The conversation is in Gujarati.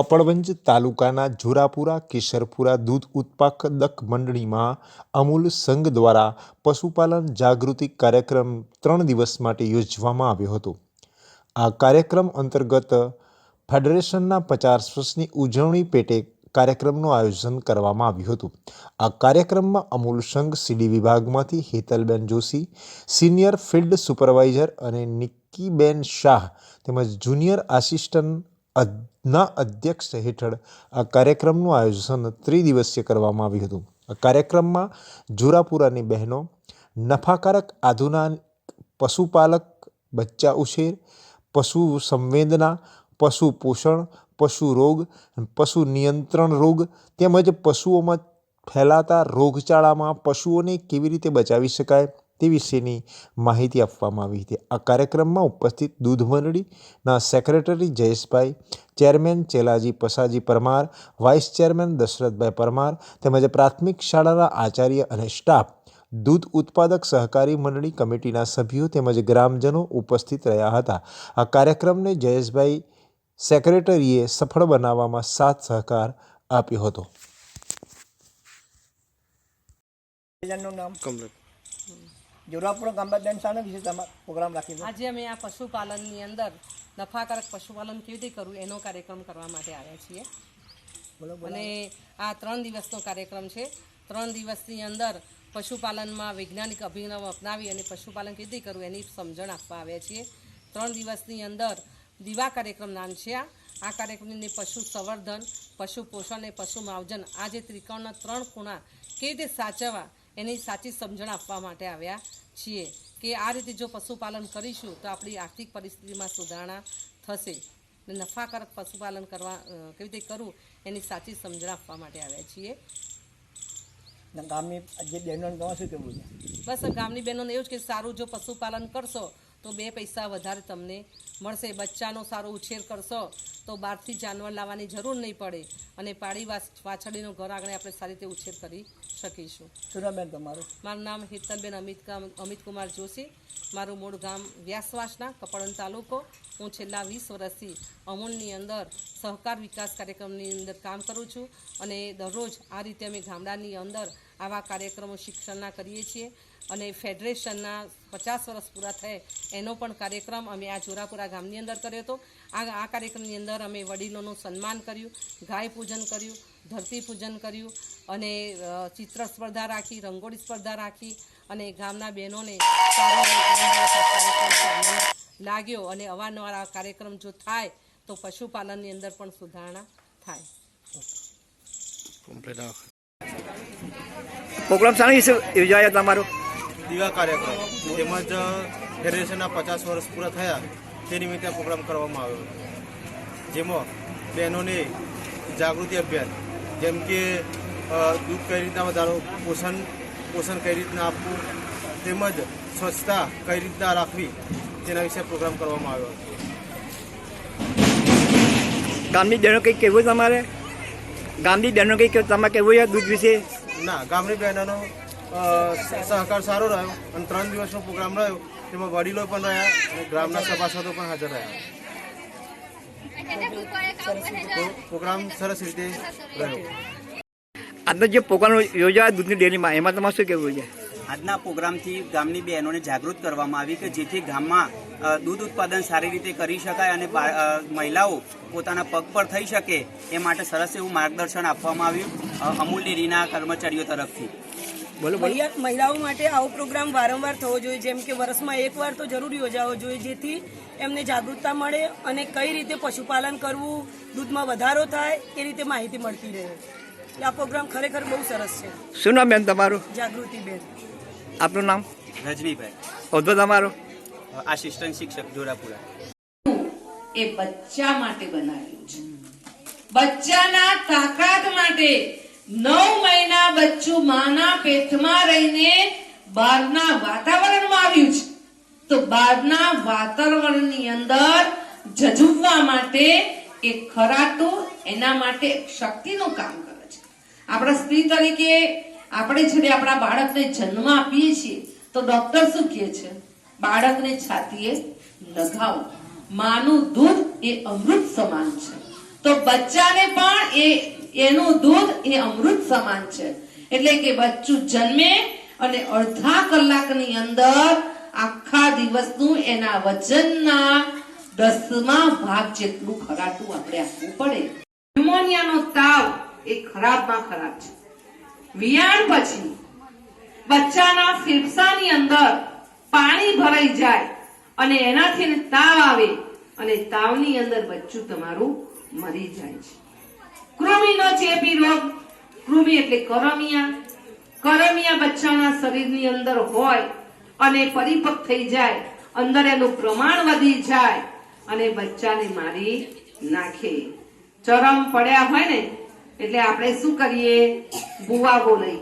કપડવંજ તાલુકાના જોરાપુરા કેશરપુરા દૂધ ઉત્પાદક મંડળીમાં અમૂલ સંઘ દ્વારા પશુપાલન જાગૃતિ કાર્યક્રમ ત્રણ દિવસ માટે યોજવામાં આવ્યો હતો. આ કાર્યક્રમ અંતર્ગત ફેડરેશનના પચાસ વર્ષની ઉજવણી પેટે કાર્યક્રમનું આયોજન કરવામાં આવ્યું હતું. આ કાર્યક્રમમાં અમૂલ સંઘ સીડી વિભાગમાંથી Hetalben Joshi, senior field supervisor અને નિક્કીબેન શાહ તેમજ જુનિયર આસિસ્ટન્ટ ના અધ્યક્ષ હેઠળ આ કાર્યક્રમનું આયોજન ત્રિદિવસીય કરવામાં આવ્યું હતું. આ કાર્યક્રમમાં જોરાપુરાની બહેનો, નફાકારક આધુના પશુપાલક બચ્ચા ઉછેર, પશુ સંવેદના, પશુ પોષણ, પશુ રોગ, પશુ નિયંત્રણ રોગ તેમજ પશુઓમાં ફેલાતા રોગચાળામાં પશુઓને કેવી રીતે બચાવી શકાય તે વિશેની માહિતી આપવામાં આવી હતી. આ કાર્યક્રમમાં ઉપસ્થિત દૂધ મંડળીના secretary Jayeshbhai chairman Chelaji Pasaji Parmar vice chairman Dashrathbhai Parmar તેમજ પ્રાથમિક શાળાના આચાર્ય અને સ્ટાફ દૂધ ઉત્પાદક સહકારી મંડળી કમિટીના સભ્યો તેમજ ગ્રામજનો ઉપસ્થિત રહ્યા હતા. આ કાર્યક્રમને જયેશભાઈ સેક્રેટરીએ સફળ બનાવવામાં સાથ સહકાર આપ્યો હતો. નામ? જોરાપુરા ગામબાદાન શાના વિશે તમારો પ્રોગ્રામ રાખેલો આજે અમે આ પશુપાલનની અંદર નફાકારક પશુપાલન કેવી રીતે કરવું એનો કાર્યક્રમ કરવા માટે આવ્યા છીએ. અને આ ત્રણ દિવસનો કાર્યક્રમ છે. ત્રણ દિવસની અંદર પશુપાલનમાં વૈજ્ઞાનિક અભિનવ અપનાવી અને પશુપાલન કેવી રીતે કરવું એની સમજણ આપવા આવ્યા છીએ. ત્રણ દિવસની અંદર દીવા કાર્યક્રમ નામ છે આ. આ કાર્યક્રમની પશુ સંવર્ધન પશુ પોષણ અને પશુ માવજન આ જે ત્રિકોણના ત્રણ ખૂણા કેવી રીતે સાચવવા એની સાચી સમજણ આપવા માટે આવ્યા છીએ કે આ રીતે જો પશુપાલન કરીશું તો આપણી આર્થિક પરિસ્થિતિમાં સુધારણા થશે. ને નફાકારક પશુપાલન કરવા કેવી રીતે કરવું એની સાચી સમજણ આપવા માટે આવ્યા છીએ. ગામની જે બહેનોને છે? બસ ગામની બહેનોને એવું જ કે સારું જો પશુપાલન કરશો તો બે પૈસા વધારે તમને મળશે. બચ્ચાનો સારો ઉછેર કરશો તો બહારથી જાનવર લાવવાની જરૂર નહીં પડે અને પાડી વાછરડીનો ઘર આગળ આપણે સારી રીતે ઉછેર કરી શકીશું. શું તમારું? મારું નામ હેતલબેન અમિત કામ- અમિત કુમાર જોશી. મારું મૂળ ગામ વ્યાસવાસના કપડન તાલુકો. હું છેલ્લા વીસ વર્ષથી અમૂલની અંદર સહકાર વિકાસ કાર્યક્રમની અંદર કામ કરું છું અને દરરોજ આ રીતે અમે ગામડાની અંદર આવા કાર્યક્રમો શિક્ષણના કરીએ છીએ અને ફેડરેશનના પચાસ વર્ષ પૂરા થયે એનો પણ કાર્યક્રમ અમે આ જોરાપુરા ગામની અંદર કર્યો હતો. આ આ કાર્યક્રમની અંદર અમે વડીલોનું સન્માન કર્યું, ગાય પૂજન કર્યું, ધરતી પૂજન કર્યું અને ચિત્ર સ્પર્ધા રાખી, રંગોળી સ્પર્ધા રાખી અને ગામના બહેનોને લાગ્યો અને અવારનવાર આ કાર્યક્રમ જો થાય તો પશુપાલનની અંદર પણ સુધારણા થાય. કમ્પ્લીટ પ્રોગ્રામ શાના વિશે યોજાયો તમારો દીવા કાર્યક્રમ તેમજ ફેડરેશનના પચાસ વર્ષ પૂરા થયા તે નિમિત્તે પ્રોગ્રામ કરવામાં આવ્યો જેમાં બહેનોને જાગૃતિ અભિયાન જેમ કે દૂધ કઈ રીતના વધારો પોષણ પોષણ કઈ રીતના આપવું તેમજ સ્વચ્છતા કઈ રીતના રાખવી તેના વિશે પ્રોગ્રામ કરવામાં આવ્યો ગામની બહેનો કંઈક કહેવું તમારે? ગામની બહેનો કંઈક તમારે કહેવું દૂધ વિશે? ના ગામની બહેનોનો સહકાર સારો રહ્યો અને ત્રણ દિવસનો પ્રોગ્રામ રહ્યો તેમાં વડીલો પણ રહ્યા અને ગ્રામના સભાસદો પણ હાજર રહ્યા. પ્રોગ્રામ સરસ રીતે રહ્યો. આજનો જે પ્રોગ્રામ યોજાયો દૂધની ડેરીમાં એમાં તમારે શું કહેવું છે? આજના પ્રોગ્રામથી ગામની બહેનોને જાગૃત કરવામાં આવી કે જેથી ગામમાં દૂધ ઉત્પાદન સારી રીતે કરી શકાય અને મહિલાઓ પોતાના પગ પર થઈ શકે એ માટે સરસ એવું માર્ગદર્શન આપવામાં આવ્યું. અમૂલ ડેરીના કર્મચારીઓ તરફથી. બોલો ભૈયા મહિલાઓ માટે આવો પ્રોગ્રામ વારંવાર થવો જોઈએ જેમ કે વર્ષમાં એકવાર તો જરૂર યોજાવો જોઈએ જેથી એમને જાગૃતતા મળે અને કઈ રીતે પશુપાલન કરવું દૂધમાં વધારો થાય એ રીતે માહિતી મળતી રહે. એટલે આ પ્રોગ્રામ ખરેખર બહુ સરસ છે. શું નામ બેન તમારું? જાગૃતિબેન આપનું નામ? રજનીભાઈ. હોદ્દો તમારો? આસિસ્ટન્ટ શિક્ષક જોરાપુરા એ બચ્ચા માટે બનાવ્યું છે. બચ્ચાના તાકાત માટે નવ મહિના બચ્ચું માના પેટમાં રહીને બહારના વાતાવરણમાં આવ્યું છે. તો બહારના વાતાવરણની અંદર જજુમવા માટે એ ખરાતું એના માટે એક શક્તિનું કામ કરે છે. આપણા સ્ત્રી તરીકે આપણે જ્યારે આપણા બાળકને જન્મ આપીએ છીએ, તો ડોક્ટર શું કહે છે? બાળકને છાતીએ લગાવો. માનું દૂધ એ અમૃત સમાન છે. તો બચ્ચાને પણ એ, એનું દૂધ એ અમૃત સમાન છે. એટલે કે બચ્ચું જન્મે અને અડધા કલાકની અંદર આખા દિવસનું એના વજનના દસમા ભાગ જેટલું ખરાટું આપણે આપવું પડે. ન્યુમોનિયાનો તાવ એ ખરાબમાં ખરાબ છે. વિયાણ પછી બચ્ચાના ફેફસાની અંદર પાણી ભરાઈ જાય અને એનાથી એને તાવ આવે અને તાવની અંદર બચ્ચું તમારું મરી જાય છે. કૃમિનો ચેપી રોગ, કૃમિ એટલે કરમિયા. કરમિયા બચ્ચાના શરીરની અંદર હોય અને પરિપક્વ થઈ જાય, અંદર એનું પ્રમાણ વધી જાય અને બચ્ચાને મારી નાખે. ચરમ પડ્યા હોય ને, એટલે આપણે શું કરીએ? બુવા બોલાઈ